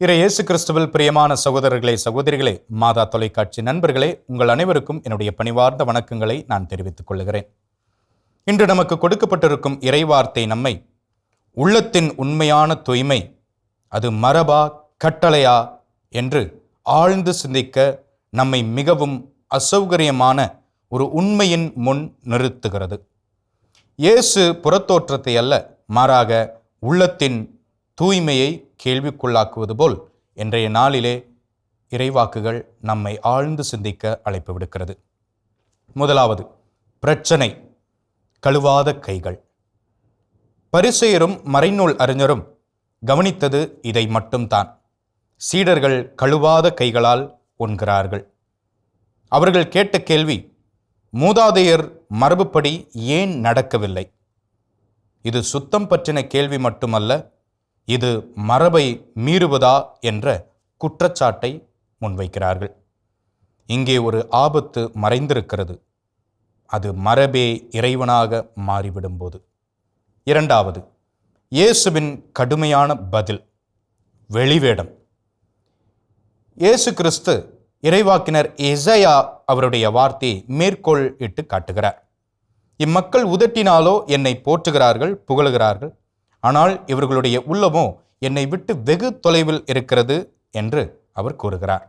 இறை இயேசு கிறிஸ்துவில் பிரியமான சகோதரர்களே சகோதரிகளே மாதா தொலைக்காட்சி நண்பர்களே உங்கள் அனைவருக்கும் என்னுடைய பணிவார்ந்த வணக்கங்களை நான் தெரிவித்துக் கொள்கிறேன். இன்று நமக்கு கொடுக்கப்பட்டிருக்கும் இறைவார்த்தை நம்மை உள்ளத்தின் உண்மையான தூய்மை அது மரபா கட்டளையா என்று ஆழ்ந்து சிந்திக்க நம்மை மிகவும் அசௌகரியமான ஒரு உண்மையின் முன் நிறுத்துகிறது. இயேசு புறத்தோற்றத்தை அல்ல மாறாக உள்ளத்தின் தூய்மையை கேள்விக்குள்ளாக்குவது போல் இன்றைய நாளிலே இறைவாக்குகள் நம்மை ஆழ்ந்து சிந்திக்க அழைப்பு விடுக்கிறது. முதலாவது பிரச்சனை கழுவாத கைகள். பரிசெயரும் மறைநூல் அறிஞரும் கவனித்தது இதை மட்டும்தான். சீடர்கள் கழுவாத கைகளால் உண்கிறார்கள் அவர்கள் கேட்ட கேள்வி மூதாதையர் மரபுப்படி ஏன் நடக்கவில்லை? இது சுத்தம் பற்றின கேள்வி மட்டுமல்ல இது மரபை மீறுவதா என்ற குற்றச்சாட்டை முன்வைக்கிறார்கள். இங்கே ஒரு ஆபத்து மறைந்திருக்கிறது. அது மரபே இறைவனாக மாறிவிடும்போது. இரண்டாவது இயேசுவின் கடுமையான பதில் வெளிவேடம். இயேசு கிறிஸ்து இறைவாக்கினர் எசையா அவருடைய வார்த்தையை மேற்கோள் இட்டு காட்டுகிறார். இம்மக்கள் உதட்டினாலோ என்னை போற்றுகிறார்கள் புகழுகிறார்கள் ஆனால் இவர்களுடைய உள்ளமோ என்னை விட்டு வெகு தொலைவில் இருக்கிறது என்று அவர் கூறுகிறார்.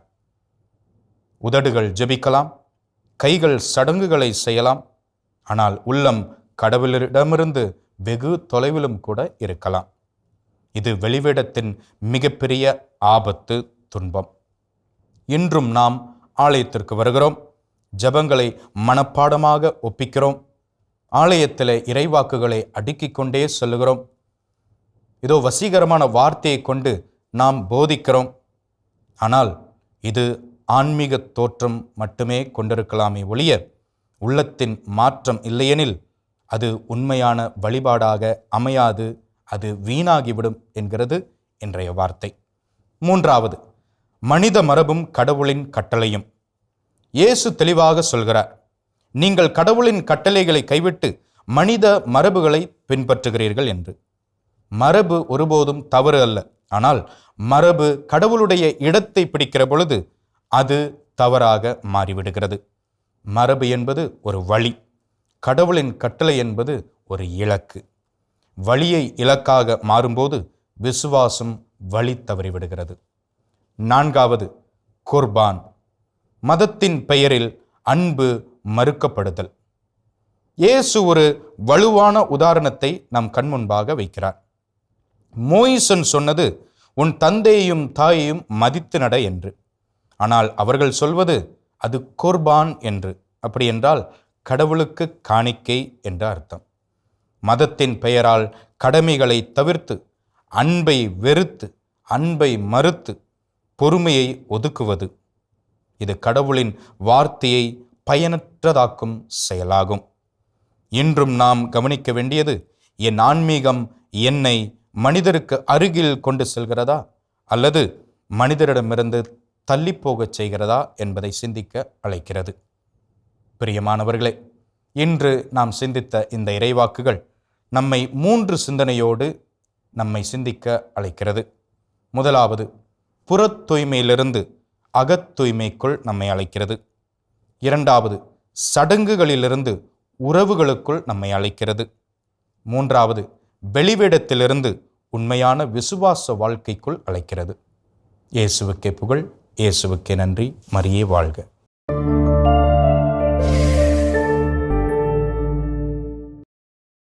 உதடுகள் ஜெபிக்கலாம் கைகள் சடங்குகளை செய்யலாம் ஆனால் உள்ளம் கடவுளிடமிருந்து வெகு தொலைவிலும் கூட இருக்கலாம். இது வெளிவேடத்தின் மிகப்பெரிய ஆபத்து துன்பம். இன்றும் நாம் ஆலயத்திற்கு வருகிறோம். ஜெபங்களை மனப்பாடமாக ஒப்பிக்கிறோம். ஆலயத்தில் இறைவாக்குகளை அடுக்கிக் கொண்டே சொல்லுகிறோம். இதோ வசீகரமான வார்த்தையை கொண்டு நாம் போதிக்கிறோம். ஆனால் இது ஆன்மீக தோற்றம் மட்டுமே கொண்டிருக்கலாமே ஒழிய உள்ளத்தின் மாற்றம் இல்லையெனில் அது உண்மையான வழிபாடாக அமையாது அது வீணாகிவிடும் என்கிறது இன்றைய வார்த்தை. மூன்றாவது மனித மரபும் கடவுளின் கட்டளையும். இயேசு தெளிவாக சொல்கிறார் நீங்கள் கடவுளின் கட்டளைகளை கைவிட்டு மனித மரபுகளை பின்பற்றுகிறீர்கள் என்று. மரபு ஒருபோதும் தவறு அல்ல. ஆனால் மரபு கடவுளுடைய இடத்தை பிடிக்கிற பொழுது அது தவறாக மாறிவிடுகிறது. மரபு என்பது ஒரு வழி. கடவுளின் கட்டளை என்பது ஒரு இலக்கு. வழியை இலக்காக மாறும்போது விசுவாசம் வழி தவறிவிடுகிறது நான்காவது குர்பான். மதத்தின் பெயரில் அன்பு மறுக்கப்படுதல். இயேசு ஒரு வலுவான உதாரணத்தை நம் கண்முன்பாக வைக்கிறார். மோயிசன் சொன்னது உன் தந்தையையும் தாயையும் மதித்து நட என்று. ஆனால் அவர்கள் சொல்வது அது குர்பான் என்று. அப்படி என்றால் கடவுளுக்கு காணிக்கை என்ற அர்த்தம். மதத்தின் பெயரால் கடமைகளை தவிர்த்து அன்பை வெறுத்து அன்பை மறுத்து பொறுமையை ஒதுக்குவது இது கடவுளின் வார்த்தையை பயனற்றதாக்கும் செயலாகும். இன்றும் நாம் கவனிக்க வேண்டியது என் ஆன்மீகம் என்னை மனிதருக்கு அருகில் கொண்டு செல்கிறதா? அல்லது மனிதரிடமிருந்து தள்ளிப்போகச் செய்கிறதா என்பதை சிந்திக்க அழைக்கிறது. பிரியமானவர்களே இன்று நாம் சிந்தித்த இந்த இறைவாக்குகள் நம்மை மூன்று சிந்தனையோடு நம்மை சிந்திக்க அழைக்கிறது. முதலாவது புறத் தூய்மையிலிருந்து அகத் தூய்மைக்குள் நம்மை அழைக்கிறது. இரண்டாவது சடங்குகளிலிருந்து உறவுகளுக்குள் நம்மை அழைக்கிறது. மூன்றாவது வெளிவேடத்திலிருந்து உண்மையான விசுவாச வாழ்க்கைக்குள் அழைக்கிறது. இயேசுவுக்கே புகழ் இயேசுவுக்கே நன்றி. மரியே வாழ்க.